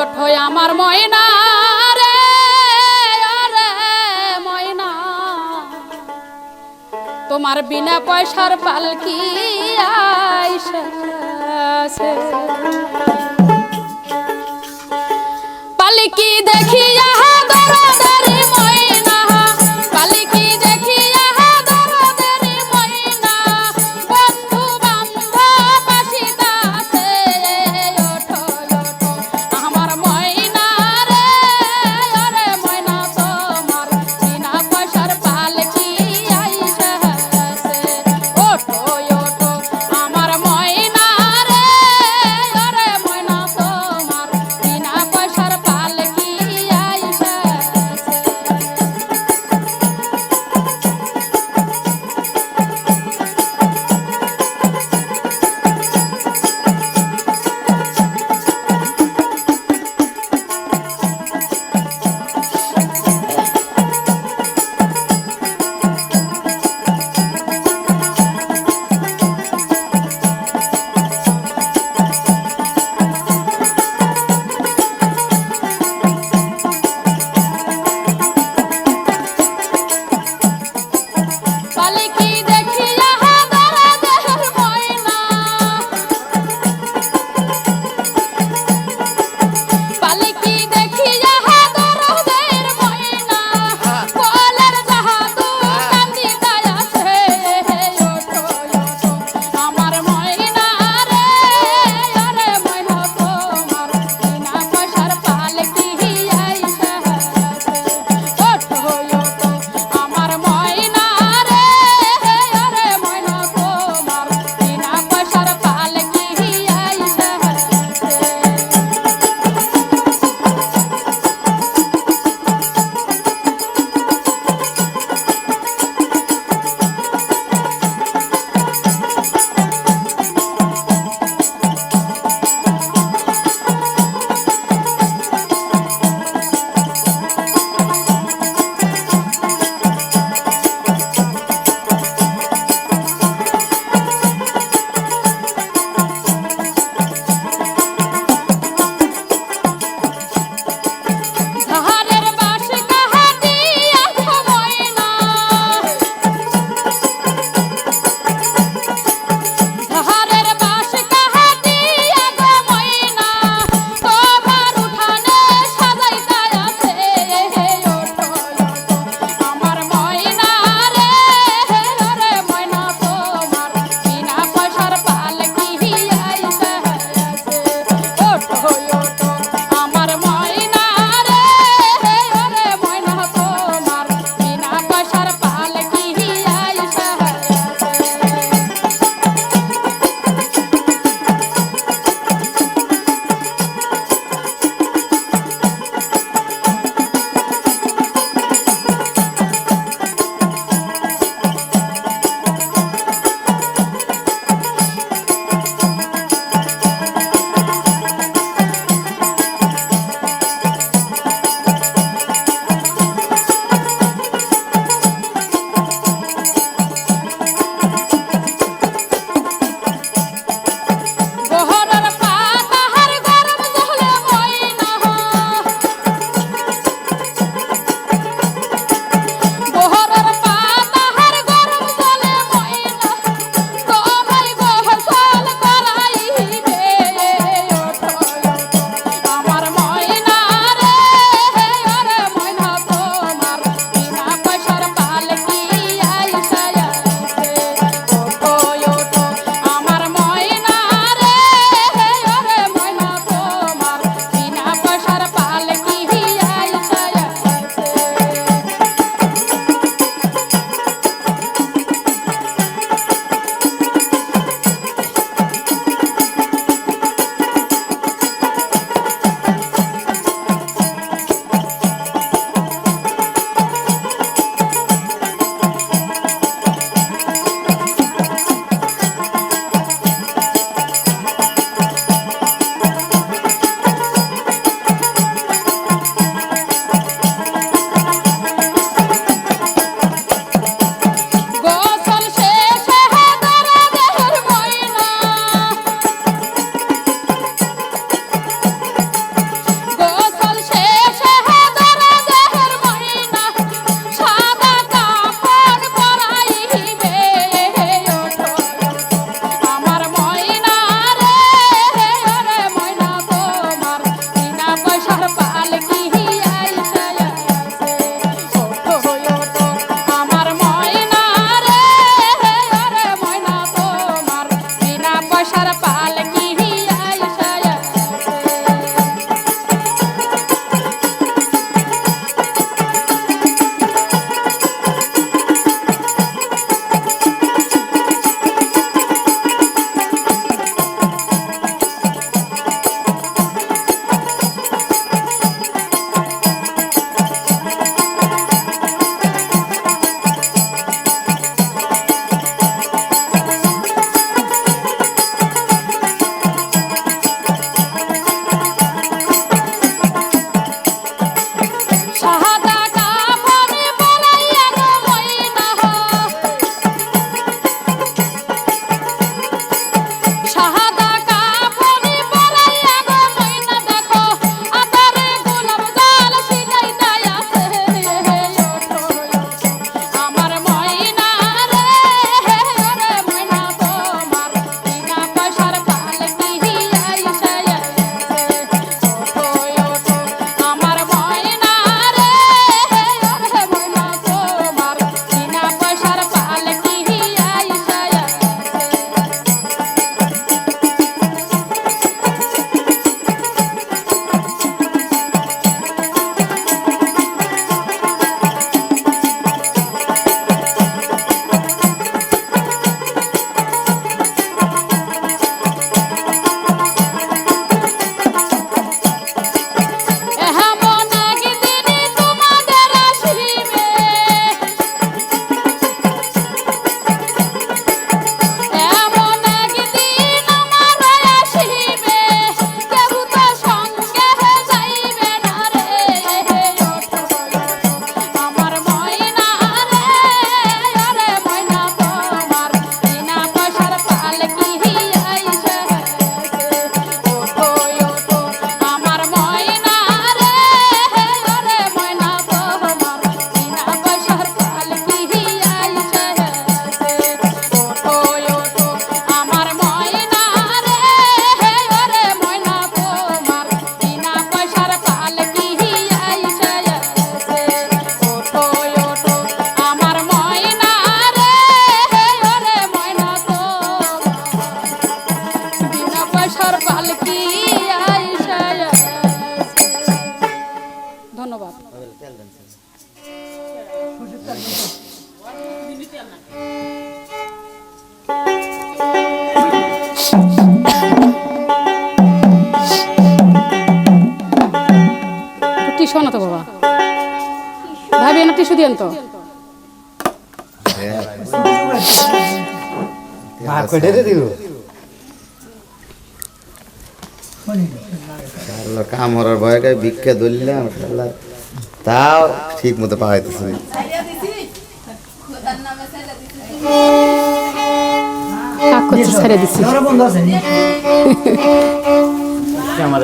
ওঠো আমার ময়না রে ময়না। তোমার বিনা পয়সার পালকি আইসে পালকি দেখিয়া ধন্যবাদ। টিসু আনো তো বাবা। ভাবি না টিসু দিয়ে তো। ভাগ কামড়ার ভয়টায় ভিক্ষা ধরলাম তাও ঠিক মতো পাওয়াইতেছে ছাড়িয়ে দিছি। আমার